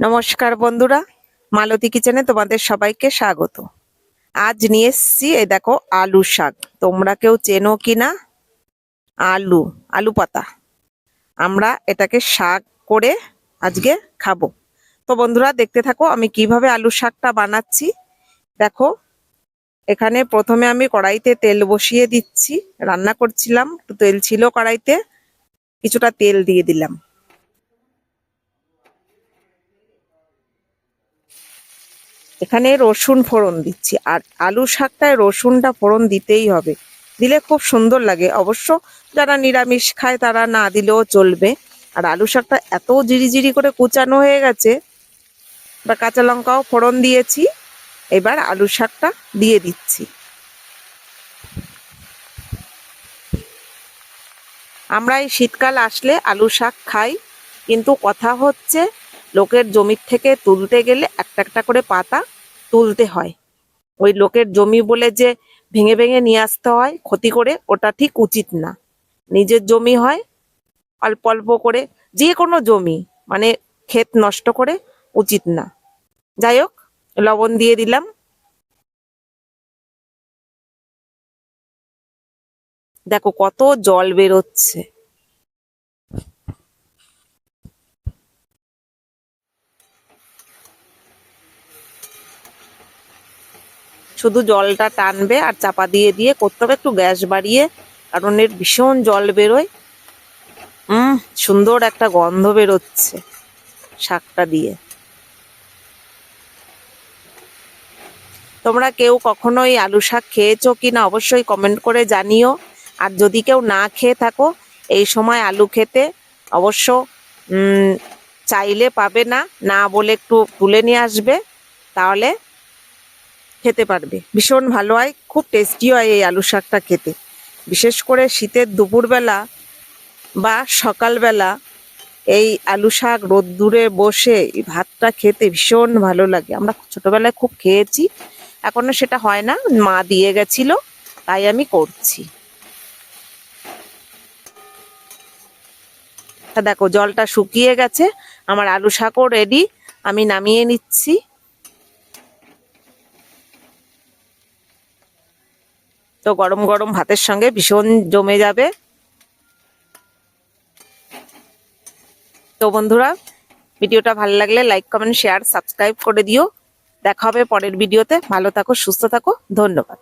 নমস্কার বন্ধুরা, মালতী কিচেনে তোমাদের সবাইকে স্বাগত। আজ নিয়ে এসছি, এই দেখো, আলু শাক। তোমরা কেউ চেনো কি না আলু আলু পাতা। আমরা এটাকে শাক করে আজকে খাব। তো বন্ধুরা, দেখতে থাকো, আমি কীভাবে আলু শাকটা বানাচ্ছি। দেখো, এখানে প্রথমে আমি কড়াইতে তেল বসিয়ে দিচ্ছি। রান্না করছিলাম তেল ছিল কড়াইতে, কিছুটা তেল দিয়ে দিলাম। এখানে রসুন ফোড়ন দিচ্ছি। আর আলু শাকটায় রসুনটা ফোড়ন দিতেই হবে। দিলে খুব সুন্দর লাগে। অবশ্য যারা নিরামিষ খায় তারা না দিলেও চলবে। আর আলু শাকটা এত জিরি করে কুচানো হয়ে গেছে, বা কাঁচা লঙ্কাও ফোড়ন দিয়েছি। এবার আলু শাকটা দিয়ে দিচ্ছি। আমরা এই শীতকাল আসলে আলু শাক খাই, কিন্তু কথা হচ্ছে লোকের জমির থেকে তুলতে গেলে একটা একটা করে পাতা তুলতে হয়। ওই লোকের জমি বলে যে ভেঙে ভেঙে নিয়ে আসতে হয়, ক্ষতি করে, ওটা ঠিক উচিত না। নিজের জমি হয়, অল্প অল্প করে, যে কোনো জমি মানে ক্ষেত নষ্ট করে, উচিত না। যাই হোক, লবণ দিয়ে দিলাম। দেখো কত জল বেরোচ্ছে। শুধু জলটা টানবে আর চাপা দিয়ে দিয়ে করতে হবে। একটু গ্যাস বাড়িয়ে, কারণ এর ভীষণ জল বেরোয়। উম, সুন্দর একটা গন্ধ বেরোচ্ছে শাকটা দিয়ে। তোমরা কেউ কখনো এই আলু শাক খেয়েছো কি না অবশ্যই কমেন্ট করে জানিও। আর যদি কেউ না খেয়ে থাকো, এই সময় আলু খেতে অবশ্য চাইলে পাবে না। না বলে একটু তুলে নিয়ে আসবে। তাহলে খেতে পারবে। ভীষণ ভালো হয়, খুব টেস্টি হয় এই আলু শাকটা খেতে। বিশেষ করে শীতের দুপুরবেলা বা সকালবেলা এই আলু শাক রোদ্দুরে বসে এই ভাতটা খেতে ভীষণ ভালো লাগে। আমরা ছোটবেলায় খুব খেয়েছি, এখনও সেটা হয় না, মা দিয়ে গেছিল, তাই আমি করছি। দেখো, জলটা শুকিয়ে গেছে, আমার আলু শাকও রেডি আমি নামিয়ে নিচ্ছি। তো গরম গরম ভাতের সঙ্গে ভীষণ জমে যাবে। তো বন্ধুরা, ভিডিওটা ভালো লাগলে লাইক কমেন্ট শেয়ার সাবস্ক্রাইব করে দিও। দেখা হবে পরের ভিডিওতে। ভালো থাকো, সুস্থ থাকো। ধন্যবাদ।